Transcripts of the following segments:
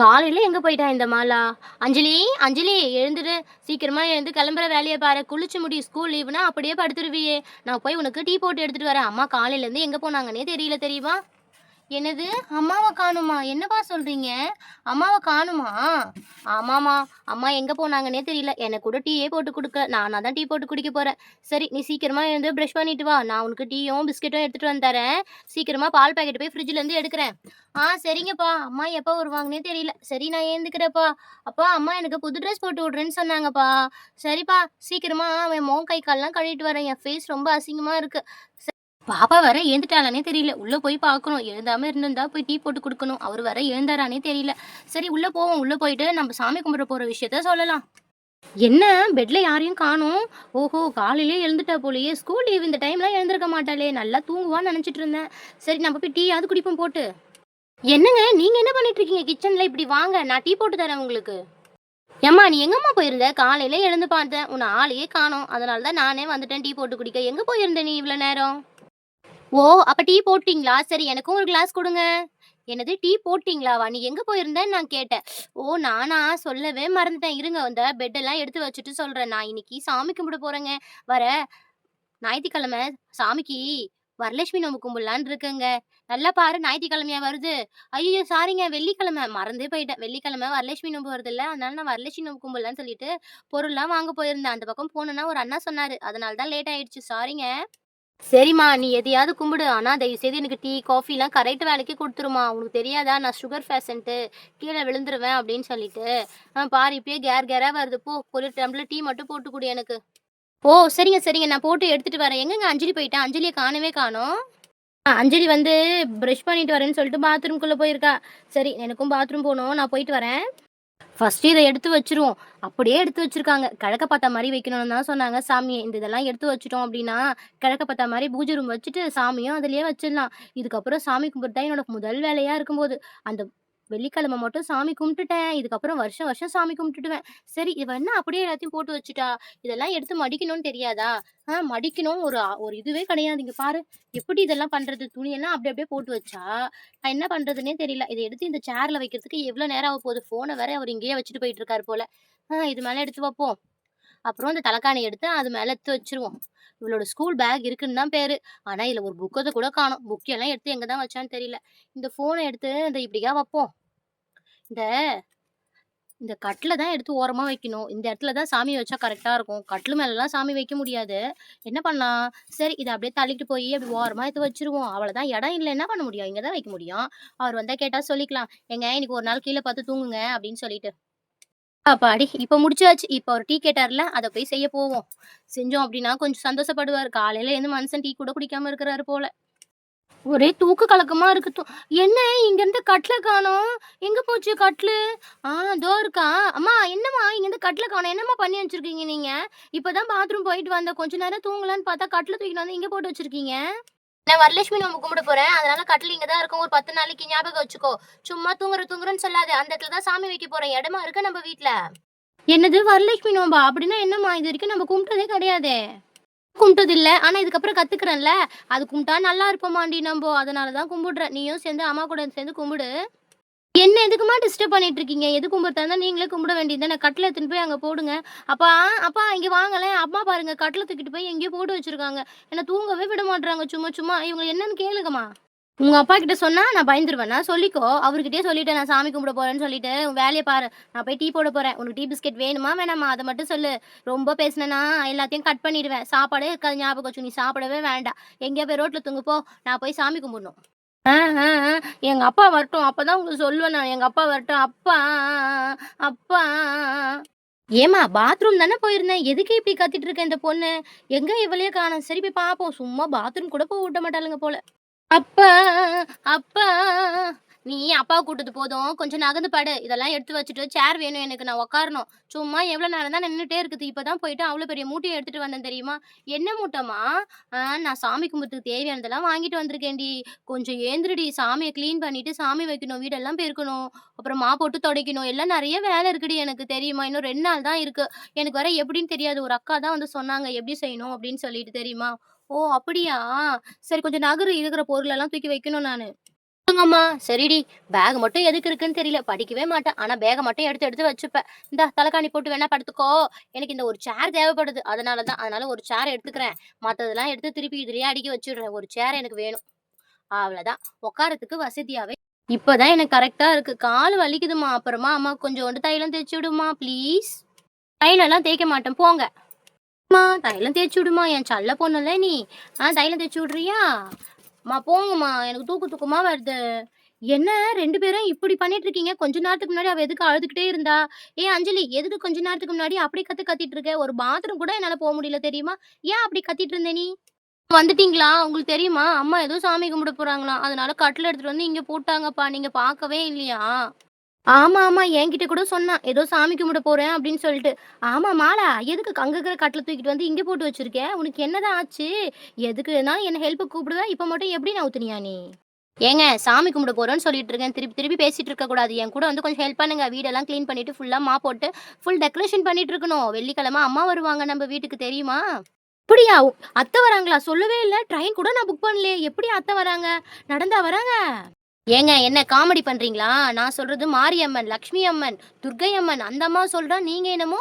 காலையில் எங்கே போயிட்டா இந்த மாலா? அஞ்சலி அஞ்சலி எழுந்துரு. சீக்கிரமாக எழுந்து கிளம்புற வேலையை பாரு. குளிச்சு முடி ஸ்கூல் லீவுனா அப்படியே படுத்துருவியே. நான் போய் உனக்கு டீ போட்டு எடுத்துகிட்டு வரேன். அம்மா காலையிலேருந்து எங்கே போனாங்கன்னே தெரியல தெரியுமா? எனது அம்மாவை காணுமா? என்னப்பா சொல்றீங்க? அம்மாவை காணுமா? ஆமாமா அம்மா எங்க போனாங்கன்னே தெரியல. எனக்கு கூட டீயே போட்டு கொடுக்க நானாக தான் டீ போட்டு குடிக்க போறேன். சரி நீ சீக்கிரமா எழுந்து ப்ரஷ் பண்ணிட்டு வா. நான் உனக்கு டீயும் பிஸ்கெட்டும் எடுத்துட்டு வந்து தரேன் சீக்கிரமா பால் பாக்கெட் போய் ஃப்ரிட்ஜ்ல இருந்து எடுக்கிறேன். ஆ சரிங்கப்பா. அம்மா எப்போ வருவாங்கன்னே தெரியல. சரி நான் ஏந்துக்கிறேப்பா அப்பா அம்மா எனக்கு புது ட்ரெஸ் போட்டு விட்றேன்னு சொன்னாங்கப்பா. சரிப்பா. சீக்கிரமா அவன் மோன் கை கால்லாம் கழுவிட்டு வரேன். என் ஃபேஸ் ரொம்ப அசிங்கமா இருக்கு. பாப்பா வர எழுந்துட்டாளானே தெரியல. உள்ளே போய் பார்க்கணும் எழுந்தாம இருந்திருந்தா போய் டீ போட்டு கொடுக்கணும். அவர் வர எழுந்தாரானே தெரியல. சரி உள்ளே போவோம். உள்ளே போயிட்டு நம்ம சாமி கும்பிட போகிற விஷயத்த சொல்லலாம். என்ன? பெட்ல யாரையும் காணும்? ஓஹோ காலையிலே எழுந்துட்டா போலயே. ஸ்கூல் லீவ் இந்த டைம்லாம் எழுந்திருக்க மாட்டாளே. நல்லா தூங்குவான்னு நினச்சிட்டு இருந்தேன். சரி நம்ம போய் டீயாவது குடிப்போம் போட்டு. என்னங்க? நீங்கள் என்ன பண்ணிட்டு இருக்கீங்க? கிச்சனில் இப்படி வாங்க. நான் டீ போட்டு தரேன் உங்களுக்கு. ஏம்மா நீ எங்கம்மா போயிருந்த? காலையில எழுந்து பார்த்தேன். உன்னை ஆளையே காணும். அதனால தான் நானே வந்துட்டேன் டீ போட்டு குடிக்க. எங்கே போயிருந்த நீ இவ்வளோ நேரம்? ஓ அப்ப டீ போட்டீங்களா? சரி எனக்கும் ஒரு கிளாஸ் கொடுங்க. என்னது டீ போட்டிங்களாவா? நீ எங்க போயிருந்தேன்னு நான் கேட்டேன். ஓ நானா? சொல்லவே மறந்துட்டேன். இருங்க அந்த பெட்டெல்லாம் எடுத்து வச்சுட்டு சொல்றேன். நான் இன்னைக்கு சாமி கும்பிட போறேங்க. வர ஞாயிற்றுக்கிழமை சாமிக்கு வரலட்சுமி நோம்பு கும்பிடலான்னு இருக்கேங்க. நல்லா பாரு ஞாயிற்றுக்கிழமையா வருது. ஐயோ சாரிங்க வெள்ளிக்கிழமை. மறந்தே போயிட்டேன். வெள்ளிக்கிழமை வரலட்சுமி நோம்பு வருது இல்லை. அதனால நான் வரலட்சுமி நோம்பு கும்பிடலான்னு சொல்லிட்டு பொருள்லாம் வாங்க போயிருந்தேன். அந்த பக்கம் போனேன்னா ஒரு அண்ணா சொன்னாரு. அதனால தான் லேட் ஆயிடுச்சு. சாரிங்க சரிம்மா நீ எதையாவது கும்பிடு. ஆனால் தயவு செய்து எனக்கு டீ காஃபிலாம் கரெக்ட் வேலைக்கு கொடுத்துருமா. உனக்கு தெரியாதா? நான் சுகர் பேஷண்ட்டு கீழே விழுந்துருவேன் அப்படின்னு சொல்லிட்டு. ஆ பாரு இப்பயே கேர் கேராக வருது. போ ஒரு டம்ளர் டீ மட்டும் போட்டு கொடு எனக்கு. ஓ சரிங்க சரிங்க. நான் போட்டு எடுத்துகிட்டு வரேன். எங்கங்க அஞ்சலி போயிட்டேன் அஞ்சலியை காணவே காணோம். ஆ, அஞ்சலி வந்து ப்ரஷ் பண்ணிட்டு வரேன்னு சொல்லிட்டு பாத்ரூம்குள்ளே போயிருக்கா. சரி எனக்கும் பாத்ரூம் போகணும். நான் போயிட்டு வரேன். ஃபஸ்ட்டு இதை எடுத்து வச்சிருவோம். அப்படியே எடுத்து வச்சிருக்காங்க. கிழக்க பார்த்த மாதிரி வைக்கணும்னு தான் சொன்னாங்க. சாமியை இந்த இதெல்லாம் எடுத்து வச்சிட்டோம் அப்படின்னா கிழக்க பார்த்த மாதிரி பூஜை ரூம் வச்சுட்டு சாமியும் அதுலேயே வச்சிடலாம். இதுக்கப்புறம் சாமி கும்பிட்டு தான் என்னோட முதல் வேலையா இருக்கும்போது. அந்த வெள்ளிக்கிழமை மட்டும் சாமி கும்பிட்டுட்டேன். இதுக்கப்புறம் வருஷம் வருஷம் சாமி கும்பிட்டுடுவேன். சரி இவ என்ன அப்படியே எல்லாத்தையும் போட்டு வச்சுட்டா? இதெல்லாம் எடுத்து மடிக்கணும்னு தெரியாதா? ஆ மடிக்கணும். ஒரு ஒரு இதுவே கிடையாது. இங்க பாரு எப்படி இதெல்லாம் பண்றது? துணியெல்லாம் அப்படி அப்படியே போட்டு வச்சா? நான் என்ன பண்றதுன்னே தெரியல. இதை எடுத்து இந்த சேர்ல வைக்கிறதுக்கு எவ்வளவு நேரம் ஆக போகுது? போனை வேற அவர் இங்கேயே வச்சுட்டு போயிட்டு இருக்காரு போல. ஆ இது மேல எடுத்து வைப்போம். அப்புறம் இந்த தலைக்காணி எடுத்து அது மேல எடுத்து வச்சிருவோம். இவளோட ஸ்கூல் பேக் இருக்குன்னு தான் பேரு. ஆனா இதுல ஒரு புக்கத்தை கூட காணும். புக்கெல்லாம் எடுத்து எங்க தான் வச்சான்னு தெரியல. இந்த போனை எடுத்து இந்த இப்படியா வைப்போம். இந்த இந்த கட்டில் தான் எடுத்து ஓரமாக வைக்கணும். இந்த இடத்துல தான் சாமி வச்சா கரெக்டாக இருக்கும். கட்டில் மேலெலாம் சாமி வைக்க முடியாது. என்ன பண்ணலாம்? சரி இதை அப்படியே தள்ளிட்டு போய் அப்படி ஓரமாக எடுத்து வச்சிருவோம். அவ்வளோதான் இடம் இல்லை என்ன பண்ண முடியும்? இங்கே தான் வைக்க முடியும். அவர் வந்தால் கேட்டால் சொல்லிக்கலாம். எங்க இன்னைக்கு ஒரு நாள் கீழே பார்த்து தூங்குங்க அப்படின்னு சொல்லிட்டு. அப்பாடி இப்போ முடிச்சாச்சு. இப்போ ஒரு டீ கேட்டார்ல அதை போய் செய்ய போவோம். செஞ்சோம் அப்படின்னா கொஞ்சம் சந்தோஷப்படுவார். காலையில் எந்த மனுஷன் டீ கூட குடிக்காமல் இருக்கிறாரு போல. ஒரே தூக்க கலக்கமா இருக்கு தூ- என்ன இங்க இருந்து கட்ல காணோம்? எங்க போச்சு கட்லு? ஆ அதோ இருக்கா. அம்மா என்னம்மா இங்க இருந்து கட்ல காணோம்? என்னம்மா பண்ணி வச்சிருக்கீங்க நீங்க? இப்பதான் பாத்ரூம் போயிட்டு வந்த கொஞ்ச நேரம் தூங்கலான்னு பார்த்தா கட்ல தூக்கிட்டு வந்து இங்க போட்டு வச்சிருக்கீங்க? நான் வரலட்சுமி நம்ம கும்பிட போறேன். அதனால கட்டில் இங்க தான் இருக்கும். ஒரு பத்து நாளைக்கு ஞாபகம் வச்சுக்கோ. சும்மா தூங்குற தூங்குறன்னு சொல்லாத. அந்த இடத்துல தான் சாமி வைக்க போறேன். இடமா இருக்கு நம்ம வீட்ல? என்னது வரலட்சுமி நோம்பா அப்படின்னா என்னம்மா? இது வரைக்கும் நம்ம கும்பிட்டதே கிடையாதே. கும்பிட்டது இல்ல ஆனா இதுக்கப்புறம் கத்துக்கிறேன்ல. அது கும்பிட்டா நல்லா இருப்போமாண்டி நம்ம. அதனாலதான் கும்பிடுறேன். நீயும் சேர்ந்து அம்மா கூட சேர்ந்து கும்பிடு. என்ன எதுக்குமா டிஸ்டர்ப் பண்ணிட்டு இருக்கீங்க? எது கும்பிடுறதா இருந்தால் நீங்களே கும்பிட வேண்டியது கட்டில எடுத்துன்னு போய் அங்க போடுங்க. அப்பா அப்பா இங்க வாங்களேன். அம்மா பாருங்க கட்டில தூக்கிட்டு போய் எங்கேயோ போட்டு வச்சிருக்காங்க. என்ன தூங்கவே விட மாட்றாங்க. சும்மா சும்மா. இவங்க என்னன்னு கேளுங்கம்மா. உங்க அப்பா கிட்ட சொன்னா நான் பயந்துருவேனா. சொல்லிக்கோ. அவர்கிட்டயே சொல்லிட்டேன் நான் சாமி கும்பிட போறேன்னு சொல்லிட்டு உன் வேலையை பாரு. நான் போய் டீ போட போறேன். உனக்கு டீ பிஸ்கெட் வேணுமா வேணாமா? அதை மட்டும் சொல்லு. ரொம்ப பேசினேன்னா எல்லாத்தையும் கட் பண்ணிடுவேன். சாப்பாடே இருக்காது ஞாபகம் வச்சு நீ சாப்பிடவே வேண்டாம். எங்கேயா போய் ரோட்ல தூங்கு போ. நான் போய் சாமி கும்பிடணும். எங்க அப்பா வரட்டும். அப்பதான் உங்களுக்கு சொல்லுவேன் நான். எங்க அப்பா வரட்டும். அப்பா அப்பா. ஏமா பாத்ரூம் தானே போயிருந்தேன். எதுக்கு இப்படி கத்திட்டு இருக்கேன் இந்த பொண்ணு? எங்க இவளையே காணும். சரி போய் பாப்போம். சும்மா பாத்ரூம் கூட போக விட்ட மாட்டாளுங்க போல. அப்பா அப்பா. நீ அப்பா கூட்டது போதும். கொஞ்சம் நகர்ந்து படு. இதெல்லாம் எடுத்து வச்சுட்டு சேர் வேணும் எனக்கு. நான் உக்காரணும். சும்மா எவ்வளோ நேரம் தான் நின்றுட்டே இருக்குது. இப்பதான் போயிட்டு அவ்வளோ பெரிய மூட்டையை எடுத்துட்டு வந்தேன் தெரியுமா? என்ன மூட்டைமா நான் சாமி கும்பிட்டுக்கு தேவையானதெல்லாம் வாங்கிட்டு வந்திருக்கேன்டி. கொஞ்சம் ஏந்திரடி. சாமியை க்ளீன் பண்ணிட்டு சாமி வைக்கணும். வீடெல்லாம் பெருக்கணும். அப்புறம் மா போட்டு துடைக்கணும். எல்லாம் நிறைய வேலை இருக்குடி எனக்கு தெரியுமா? இன்னும் ரெண்டு நாள் தான் இருக்கு. எனக்கு வர எப்படின்னு தெரியாது. ஒரு அக்கா தான் வந்து சொன்னாங்க. எப்படி செய்யணும் அப்படின்னு சொல்லிட்டு தெரியுமா? ஓ அப்படியா? சரி கொஞ்சம் நகரு இருக்கிற பொருள் எல்லாம் தூக்கி வைக்கணும் நானு. அம்மா சரிடி. பேக் மட்டும் எதுக்கு இருக்குன்னு தெரியல. படிக்கவே மாட்டேன். ஆனா பேகை மட்டும் எடுத்து எடுத்து வச்சுப்பேன். இந்த தலைக்காணி போட்டு வேணா படுத்துக்கோ. எனக்கு இந்த ஒரு சேர் தேவைப்படுது. அதனால தான் அதனால ஒரு சேர் எடுத்துக்கிறேன். மத்ததெல்லாம் எடுத்து திருப்பி இதுலயே அடுக்கி வச்சுடுறேன். ஒரு சேர் எனக்கு வேணும். அவ்வளவுதான். உட்காரத்துக்கு வசதியாவே. இப்பதான் எனக்கு கரெக்டா இருக்கு. கால் வலிக்குதுமா அப்புறமா அம்மா கொஞ்சோண்டு தைலம் தேய்ச்சி விடுமா ப்ளீஸ் தைலம் தேய்க்க மாட்டேன். போங்க. அம்மா தைலம் தேய்ச்சி விடுமா என் சல்ல பொண்ணுல நீ? ஆ தைலம் தேய்ச்சி விடுறியா? அம்மா போங்கம்மா எனக்கு தூக்கு தூக்கமா வருது. என்ன ரெண்டு பேரும் இப்படி பண்ணிட்டு இருக்கீங்க? கொஞ்ச நேரத்துக்கு முன்னாடி அவ எதுக்கு அழுதுகிட்டே இருந்தா? ஏ அஞ்சலி எதுக்கு கொஞ்ச நேரத்துக்கு முன்னாடி அப்படி கத்து கத்திட்டு இருக்க? ஒரு பாத்ரூம் கூட என்னால போக முடியல தெரியுமா? ஏன் அப்படி கத்திட்டு இருந்த நீ? வந்துட்டீங்களா? உங்களுக்கு தெரியுமா? அம்மா ஏதோ சாமி கும்பிட போறாங்களாம். அதனால கட்டில் எடுத்துட்டு வந்து இங்க போட்டாங்கப்பா. நீங்க பார்க்கவே இல்லையா? ஆமா ஆமா என்கிட்ட கூட சொன்னான் ஏதோ சாமி கும்பிட போறேன் அப்படின்னு சொல்லிட்டு. ஆமா மாலா எதுக்கு அங்க இருக்கிற கட்டில தூக்கிட்டு வந்து இங்க போட்டு வச்சிருக்கேன் உனக்கு என்னதான் ஆச்சு? எதுக்குன்னா என்ன ஹெல்ப் கூப்பிடுவேன் இப்ப மட்டும் எப்படி நவுத்துனியா நீ? ஏங்க சாமி கும்பிட போறேன்னு சொல்லிட்டு இருக்கேன். திருப்பி திருப்பி பேசிட்டு இருக்க கூடாது. என் கூட வந்து கொஞ்சம் ஹெல்ப் பண்ணுங்க. வீடெல்லாம் க்ளீன் பண்ணிட்டு ஃபுல்லா மா போட்டு ஃபுல் டெக்கரேஷன் பண்ணிட்டு இருக்கணும். வெள்ளிக்கிழமை அம்மா வருவாங்க நம்ம வீட்டுக்கு தெரியுமா? அப்படியா? அத்தை வராங்களா? சொல்லவே இல்லை. ட்ரெயின் கூட நான் புக் பண்ணலையே. எப்படி அத்தை வராங்க? நடந்தா வராங்க. ஏங்க என்ன காமெடி பண்றீங்களா? நான் சொல்றது மாரியம்மன் லக்ஷ்மி அம்மன் துர்க்கை அம்மன் அந்த அம்மா சொல்றா நீங்க என்னமோ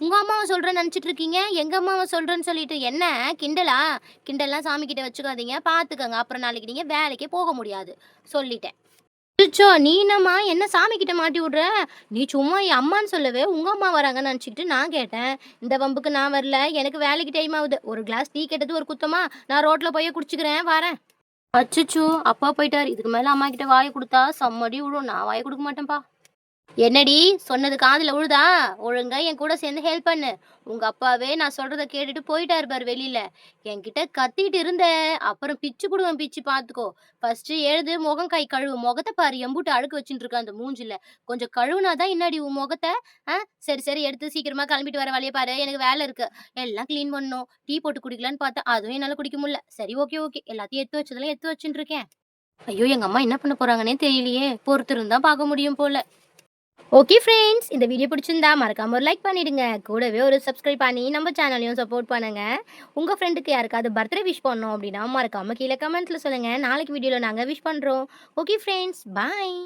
உங்க அம்மாவை சொல்றேன்னு நினைச்சிட்டு இருக்கீங்க எங்க அம்மாவை சொல்றேன்னு சொல்லிட்டு என்ன? கிண்டலா? கிண்டல்லாம் சாமி கிட்ட வச்சுக்காதீங்க பாத்துக்கங்க அப்புறம் நாளைக்கு நீங்க வேலைக்கே போக முடியாது சொல்லிட்டேன். அச்சோ நீ என்னம்மா என்ன சாமி கிட்ட மாட்டி விடுற? நீ சும்மா என் அம்மான்னு சொல்லவே உங்க அம்மா வராங்கன்னு நினச்சிக்கிட்டு நான் கேட்டேன். இந்த வம்புக்கு நான் வரல எனக்கு வேலைக்கு டைம் ஆகுது. ஒரு கிளாஸ் டீ கேட்டது ஒரு குத்தமா? நான் ரோட்ல போய் குடிச்சுக்கிறேன் வரேன். அச்சச்சோ அப்பா போயிட்டார். இதுக்கு மேல அம்மா கிட்ட வாயை கொடுத்தா செம்மடி விடும் நான் வாயை கொடுக்க மாட்டேன்ப்பா. என்னடி சொன்னது காதில் உழுதா? ஒழுங்கா என் கூட சேர்ந்து ஹெல்ப் பண்ணு. உங்க அப்பாவே நான் சொல்றத கேட்டுட்டு போயிட்டா இருப்பார் வெளியில. என்கிட்ட கத்திட்டு இருந்த. அப்புறம் பிச்சு கொடுவேன் பிச்சு பாத்துக்கோ. ஃபர்ஸ்ட் எழுது முகம் கை கழுவு. முகத்தை பாரு எம்பூட்டு அழுக்கு வச்சுட்டு இருக்க அந்த மூஞ்சில. கொஞ்சம் கழுவுனாதான் என்னடி உன் முகத்தை? ஆ? சரி சரி எடுத்து சீக்கிரமா கிளம்பிட்டு வர வழியை பாரு. எனக்கு வேலை இருக்கு. எல்லாம் க்ளீன் பண்ணும் டீ போட்டு குடிக்கலான்னு பார்த்தா அதுவும் என்னால குடிக்க முடியல. சரி ஓகே ஓகே எல்லாத்தையும் எடுத்து வச்சதெல்லாம் எடுத்து வச்சுட்டு இருக்கேன். ஐயோ எங்க அம்மா என்ன பண்ண போறாங்கன்னே தெரியலையே. பொறுத்திருந்தா பார்க்க முடியும் போல. ஓகே ஃப்ரெண்ட்ஸ் இந்த வீடியோ பிடிச்சிருந்தா மறக்காம ஒரு லைக் பண்ணிடுங்க. கூடவே ஒரு சப்ஸ்கிரைப் பண்ணி நம்ம சேனலையும் சப்போர்ட் பண்ணுங்க. உங்க ஃப்ரெண்டுக்கு யாருக்காவது பர்த்டே விஷ் பண்ணோம் அப்படின்னா மறக்காம கீழே கமெண்ட்ஸில் சொல்லுங்க. நாளைக்கு வீடியோல நாங்க விஷ் பண்றோம். Okay friends bye